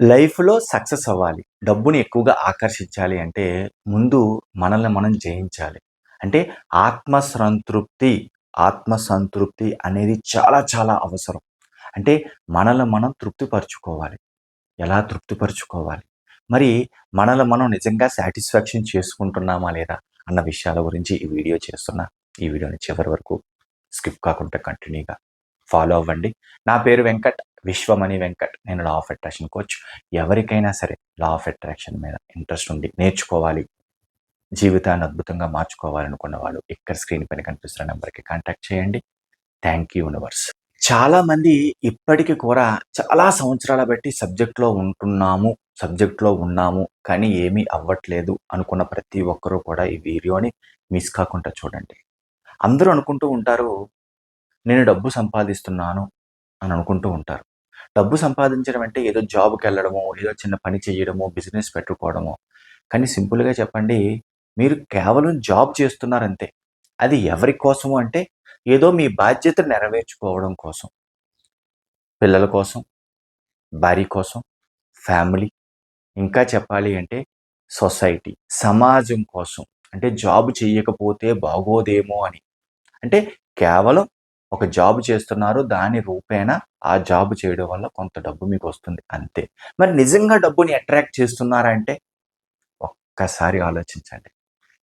లైఫ్‌లో సక్సెస్ అవ్వాలి. డబ్బుని ఎక్కువగా ఆకర్షించాలి అంటే, ముందు మనల్ని మనం జయించాలి. అంటే ఆత్మ సంతృప్తి, ఆత్మ సంతృప్తి అనేది చాలా చాలా అవసరం. అంటే మనల్ని మనం తృప్తిపరుచుకోవాలి. ఎలా తృప్తిపరుచుకోవాలి? మరి మనల్ని మనం నిజంగా సాటిస్ఫాక్షన్ చేసుకుంటున్నామా లేదా? అన్న విషయాల గురించి ఈ వీడియో చేస్తున్నా. ఈ వీడియోని చివరి వరకు స్కిప్ కాకుండా కంటిన్యూగా ఫాలో అవ్వండి. నా పేరు వెంకట్. విశ్వమణి వెంకట్. నేను లా ఆఫ్ అట్రాక్షన్ కోచ్. ఎవరికైనా సరే లా ఆఫ్ అట్రాక్షన్ మీద ఇంట్రెస్ట్ ఉండి నేర్చుకోవాలి, జీవితాన్ని అద్భుతంగా మార్చుకోవాలనుకున్న వాళ్ళు ఇక్కడ స్క్రీన్ పైన కనిపిస్తున్న నెంబర్‌కి కాంటాక్ట్ చేయండి. Thank you universe. చాలామంది ఇప్పటికీ కూడా చాలా సంవత్సరాల బట్టి సబ్జెక్ట్‌లో ఉంటున్నాము, సబ్జెక్ట్‌లో ఉన్నాము, కానీ ఏమీ అవ్వట్లేదు అనుకున్న ప్రతి ఒక్కరూ కూడా ఈ వీడియోని మిస్ కాకుండా చూడండి. అందరూ అనుకుంటూ ఉంటారు, నేను డబ్బు సంపాదిస్తున్నాను అని అనుకుంటూ ఉంటారు. డబ్బు సంపాదించడం అంటే ఏదో జాబ్కి వెళ్ళడము ఏదో చిన్న పని చేయడమో, బిజినెస్ పెట్టుకోవడమో. కానీ సింపుల్‌గా చెప్పండి, మీరు కేవలం జాబ్ చేస్తున్నారంతే. అది ఎవరి కోసము అంటే, ఏదో మీ బాధ్యత నెరవేర్చుకోవడం కోసం. పిల్లల కోసం, భార్య కోసం, ఫ్యామిలీ, ఇంకా చెప్పాలి అంటే సొసైటీ, సమాజం కోసం. అంటే జాబ్ చేయకపోతే బాగోదేమో అని. అంటే కేవలం ఒక జాబ్ చేస్తున్నారు. దాని రూపేణా ఆ జాబ్ చేయడం వల్ల కొంత డబ్బు మీకు వస్తుంది అంతే. మరి నిజంగా డబ్బుని అట్రాక్ట్ చేస్తున్నారా అంటే, ఒక్కసారి ఆలోచించండి.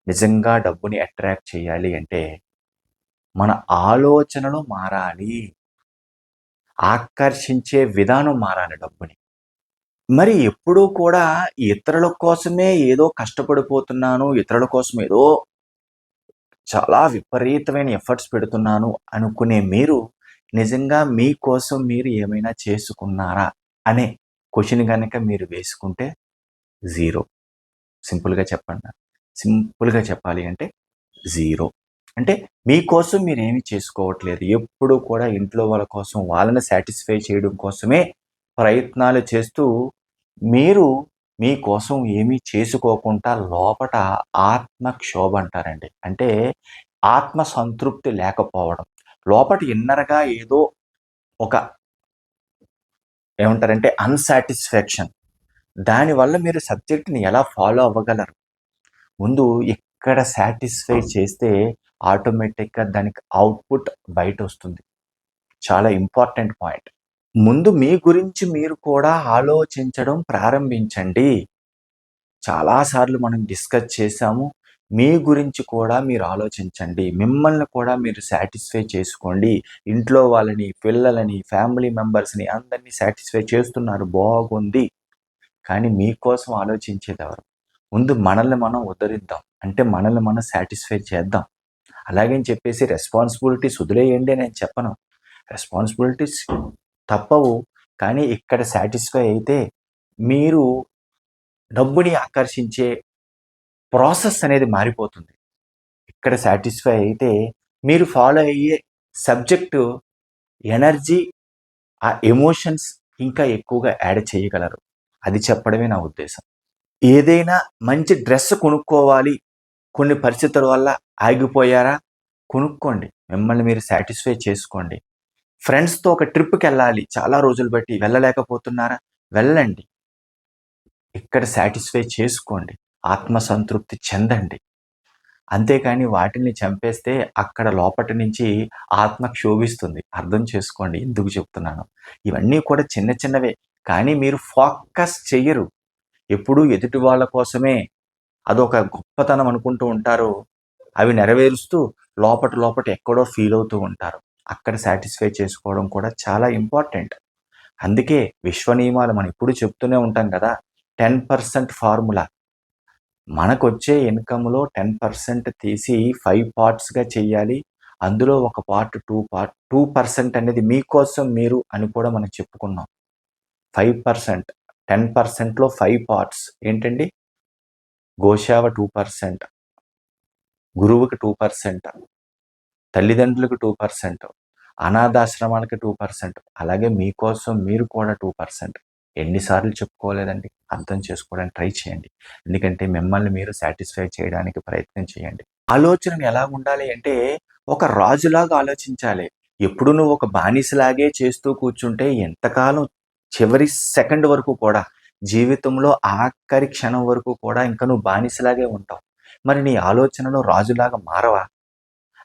నిజంగా డబ్బుని అట్రాక్ట్ చేయాలి అంటే, మన ఆలోచనలు మారాలి. ఆకర్షించే విధానం మారాలి డబ్బుని. మరి ఎప్పుడూ కూడా ఇతరుల కోసమే ఏదో కష్టపడిపోతున్నాను, ఇతరుల కోసం ఏదో చాలా విపరీతమైన ఎఫర్ట్స్ పెడుతున్నాను అనుకునే మీరు, నిజంగా మీ కోసం మీరు ఏమైనా చేసుకున్నారా? అనే క్వశ్చన్ కనుక మీరు వేసుకుంటే జీరో. సింపుల్‌గా చెప్పండి. సింపుల్‌గా చెప్పాలి అంటే జీరో. అంటే మీకోసం మీరేమి చేసుకోవట్లేదు. ఎప్పుడూ కూడా ఇంట్లో వాళ్ళ కోసం, వాళ్ళని సాటిస్ఫై చేయడం కోసమే ప్రయత్నాలు చేస్తూ, మీరు మీ కోసం ఏమీ చేసుకోకుండా లోపట ఆత్మక్షోభ అంటారండి. అంటే ఆత్మ సంతృప్తి లేకపోవడం. లోపట ఇన్నర్‌గా ఏదో ఒక ఏమంటారంటే అన్‌సాటిస్ఫాక్షన్. దానివల్ల మీరు సబ్జెక్ట్‌ని ఎలా ఫాలో అవ్వగలరు? ముందు ఇక్కడ సాటిస్ఫై చేస్తే ఆటోమేటిక్‌గా దానికి అవుట్‌పుట్ బయట వస్తుంది చాలా ఇంపార్టెంట్ పాయింట్. ముందు మీ గురించి మీరు కూడా ఆలోచించడం ప్రారంభించండి. చాలా సార్లు మనం డిస్కస్ చేశాము. మీ గురించి కూడా మీరు ఆలోచించండి. మిమ్మల్ని కూడా మీరు సాటిస్ఫై చేసుకోండి. ఇంట్లో వాళ్ళని, పిల్లలని, ఫ్యామిలీ మెంబర్స్‌ని అందరిని సాటిస్ఫై చేస్తున్నారు బాగుంది. కానీ మీకోసం ఆలోచించేదెవరు? ముందు మనల్ని మనం ఉద్ధరిద్దాం. అంటే మనల్ని మనం సాటిస్ఫై చేద్దాం. అలాగని చెప్పేసి రెస్పాన్సిబిలిటీస్ వదిలేయండి నేను చెప్పను. రెస్పాన్సిబిలిటీస్ తప్పవు. కానీ ఇక్కడ సాటిస్ఫై అయితే మీరు డబ్బుని ఆకర్షించే ప్రాసెస్ అనేది మారిపోతుంది. ఇక్కడ సాటిస్ఫై అయితే మీరు ఫాలో అయ్యే సబ్జెక్టు ఎనర్జీ, ఆ ఎమోషన్స్ ఇంకా ఎక్కువగా యాడ్ చేయగలరు. అది చెప్పడమే నా ఉద్దేశం. ఏదైనా మంచి డ్రెస్ కొనుక్కోవాలి. కొన్ని పరిస్థితుల వల్ల ఆగిపోయారా? కొనుక్కోండి. మిమ్మల్ని మీరు సాటిస్ఫై చేసుకోండి. ఫ్రెండ్స్‌తో ఒక ట్రిప్కి వెళ్ళాలి చాలా రోజులు బట్టి వెళ్ళలేకపోతున్నారా? వెళ్ళండి. ఇక్కడ సాటిస్ఫై చేసుకోండి. ఆత్మ సంతృప్తి చెందండి. అంతేకాని వాటిని చంపేస్తే అక్కడ లోపటి నుంచి ఆత్మ క్షోభిస్తుంది. అర్థం చేసుకోండి ఎందుకు చెప్తున్నాను ఇవన్నీ కూడా చిన్న చిన్నవే. కానీ మీరు ఫోకస్ చెయ్యరు. ఎప్పుడూ ఎదుటి వాళ్ళ కోసమే అదొక గొప్పతనం అనుకుంటూ ఉంటారు. అవి నెరవేరుస్తూ లోపట లోపట ఎక్కడో ఫీల్ అవుతూ ఉంటారు. అక్కడ సాటిస్ఫై చేసుకోవడం కూడా చాలా ఇంపార్టెంట్. అందుకే విశ్వ నియమాలు మనం ఇప్పుడు చెప్తూనే ఉంటాం కదా! 10% ఫార్ములా. మనకొచ్చే ఇన్‌కమ్‌లో 10% తీసి ఫైవ్ పార్ట్స్‌గా చెయ్యాలి. అందులో ఒక part two part two percent అనేది మీకోసం మీరు అని కూడా మనం చెప్పుకున్నాం. ఫైవ్ పర్సెంట్ టెన్ పర్సెంట్లో ఫైవ్ పార్ట్స్ ఏంటండి? గోశావ టూ పర్సెంట్ గురువుకి టూ పర్సెంట్ తల్లిదండ్రులకు టూ పర్సెంట్ అనాథాశ్రమాలకి టూ పర్సెంట్ అలాగే మీకోసం మీరు కూడా టూ పర్సెంట్ ఎన్నిసార్లు చెప్పుకోలేదండి? అర్థం చేసుకోవడానికి ట్రై చేయండి. ఎందుకంటే మిమ్మల్ని మీరు సాటిస్ఫై చేయడానికి ప్రయత్నం చేయండి. ఆలోచన ఉండాలి అంటే ఒక రాజులాగా ఆలోచించాలి. ఎప్పుడు నువ్వు ఒక బానిసలాగే చేస్తూ కూర్చుంటే ఎంతకాలం చివరి సెకండ్ వరకు కూడా జీవితంలో ఆఖరి క్షణం వరకు కూడా ఇంకా నువ్వు బానిసలాగే ఉంటావు మరి నీ ఆలోచనలో రాజులాగా మారవా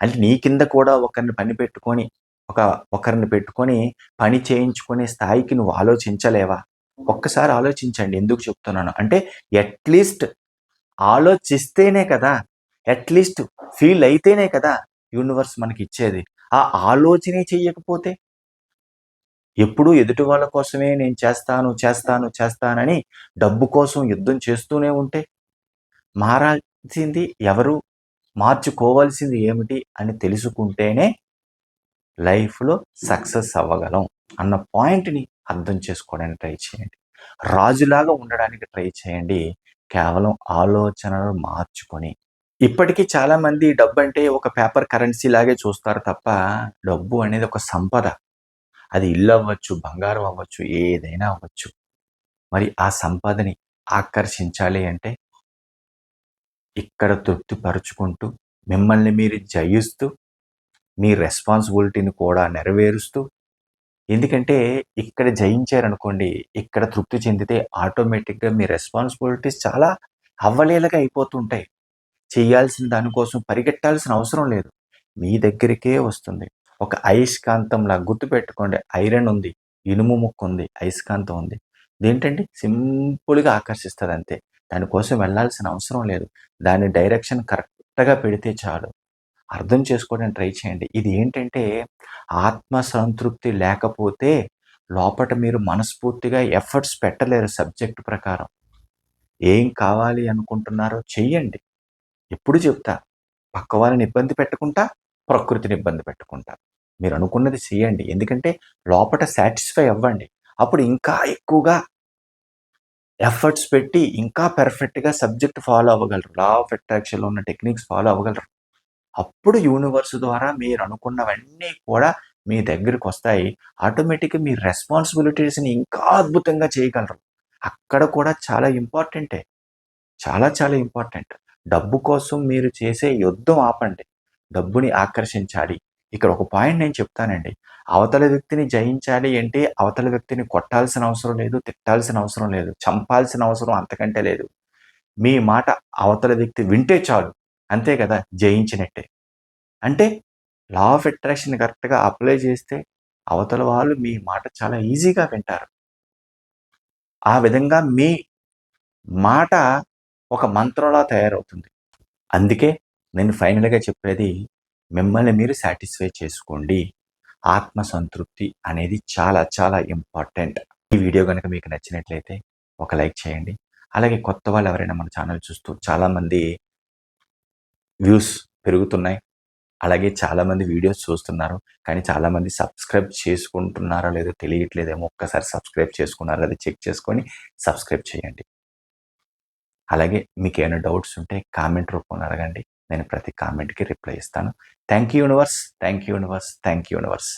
అంటే నీ కింద కూడా ఒకరిని పని పెట్టుకొని ఒక ఒకరిని పెట్టుకొని పని చేయించుకునే స్థాయికి నువ్వు ఆలోచించలేవా? ఒక్కసారి ఆలోచించండి ఎందుకు చెప్తున్నాను. అంటే అట్లీస్ట్ ఆలోచిస్తేనే కదా అట్లీస్ట్ ఫీల్ అయితేనే కదా యూనివర్స్ మనకి ఇచ్చేది ఆ ఆలోచనే చేయకపోతే ఎప్పుడూ ఎదుటి వాళ్ళ కోసమే నేను చేస్తాను చేస్తాను చేస్తానని డబ్బు కోసం యుద్ధం చేస్తూనే ఉంటే మారాల్సింది ఎవరు? మార్చుకోవాల్సింది ఏమిటి అని తెలుసుకుంటేనే లైఫ్లో సక్సెస్ అవ్వగలం అన్న పాయింట్ని అర్థం చేసుకోవడానికి ట్రై చేయండి. రాజులాగా ఉండడానికి ట్రై చేయండి. కేవలం ఆలోచనలు మార్చుకొని. ఇప్పటికీ చాలామంది డబ్బు అంటే ఒక పేపర్ కరెన్సీ లాగే చూస్తారు తప్ప డబ్బు అనేది ఒక సంపద. అది ఇల్లు అవ్వచ్చు బంగారం అవ్వచ్చు ఏదైనా అవ్వచ్చు. మరి ఆ సంపదని ఆకర్షించాలి అంటే ఇక్కడ తృప్తిపరుచుకుంటూ మిమ్మల్ని మీరు జయిస్తూ మీ రెస్పాన్సిబిలిటీని కూడా నెరవేరుస్తూ ఎందుకంటే ఇక్కడ జయించారనుకోండి ఇక్కడ తృప్తి చెందితే ఆటోమేటిక్గా మీ రెస్పాన్సిబిలిటీస్ చాలా అవ్వలేలుగా అయిపోతుంటాయి. చేయాల్సిన దానికోసం పరిగెట్టాల్సిన అవసరం లేదు. మీ దగ్గరికే వస్తుంది. ఒక అయస్కాంతంలా గుర్తుపెట్టుకోండి. ఐరన్ ఉంది ఇనుము ముక్కు ఉంది అయస్కాంతం ఉంది. ఇదేంటండి? సింపుల్గా ఆకర్షిస్తుంది అంతే దానికోసం వెళ్ళాల్సిన అవసరం లేదు. దాని డైరెక్షన్ కరెక్ట్గా పెడితే చాలు. అర్థం చేసుకోవడానికి ట్రై చేయండి. ఇది ఏంటంటే ఆత్మ సంతృప్తి లేకపోతే లోపల మీరు మనస్ఫూర్తిగా ఎఫర్ట్స్ పెట్టలేరు సబ్జెక్ట్ ప్రకారం. ఏం కావాలి అనుకుంటున్నారో చెయ్యండి. ఎప్పుడు చెప్తా పక్క వాళ్ళని ఇబ్బంది పెట్టుకుంటా ప్రకృతిని ఇబ్బంది పెట్టుకుంటా. మీరు అనుకున్నది చేయండి ఎందుకంటే లోపల సాటిస్ఫై అవ్వండి. అప్పుడు ఇంకా ఎక్కువగా ఎఫర్ట్స్ పెట్టి ఇంకా పెర్ఫెక్ట్గా సబ్జెక్ట్ ఫాలో అవ్వగలరు. లా ఆఫ్ అట్రాక్షన్లో ఉన్న టెక్నిక్స్ ఫాలో అవ్వగలరు. అప్పుడు యూనివర్స్ ద్వారా మీరు అనుకున్నవన్నీ కూడా మీ దగ్గరికి వస్తాయి. ఆటోమేటిక్గా మీ రెస్పాన్సిబిలిటీస్ని ఇంకా అద్భుతంగా చేయగలరు. అక్కడ కూడా చాలా ఇంపార్టెంటే. చాలా చాలా ఇంపార్టెంట్. డబ్బు కోసం మీరు చేసే యుద్ధం ఆపండి. డబ్బుని ఆకర్షించాలి. ఇక్కడ ఒక పాయింట్ నేను చెప్తానండి. అవతల వ్యక్తిని జయించాలి అంటే అవతల వ్యక్తిని కొట్టాల్సిన అవసరం లేదు తిట్టాల్సిన అవసరం లేదు చంపాల్సిన అవసరం అంతకంటే లేదు. మీ మాట అవతల వ్యక్తి వింటే చాలు. అంతే కదా? జయించినట్టే. అంటే లా ఆఫ్ అట్రాక్షన్ కరెక్ట్గా అప్లై చేస్తే అవతల వాళ్ళు మీ మాట చాలా ఈజీగా వింటారు. ఆ విధంగా మీ మాట ఒక మంత్రంలా తయారవుతుంది. అందుకే నేను ఫైనల్గా చెప్పేది మిమ్మల్ని మీరు సాటిస్ఫై చేసుకోండి. ఆత్మ సంతృప్తి అనేది చాలా చాలా ఇంపార్టెంట్ ఈ వీడియో కనుక మీకు నచ్చినట్లయితే ఒక లైక్ చేయండి. అలాగే కొత్త వాళ్ళు ఎవరైనా మన ఛానల్ చూస్తూ చాలామంది వ్యూస్ పెరుగుతున్నాయి. అలాగే చాలామంది వీడియోస్ చూస్తున్నారు. కానీ చాలామంది సబ్స్క్రైబ్ చేసుకుంటున్నారో లేదో తెలియట్లేదేమో. ఒక్కసారి సబ్స్క్రైబ్ చేసుకున్నారో అది చెక్ చేసుకొని సబ్స్క్రైబ్ చేయండి. అలాగే మీకు ఏమైనా డౌట్స్ ఉంటే కామెంట్ రూపంలో అడగండి. నేను ప్రతి కామెంట్కి రిప్లై ఇస్తాను. Thank you universe thank you universe thank you universe.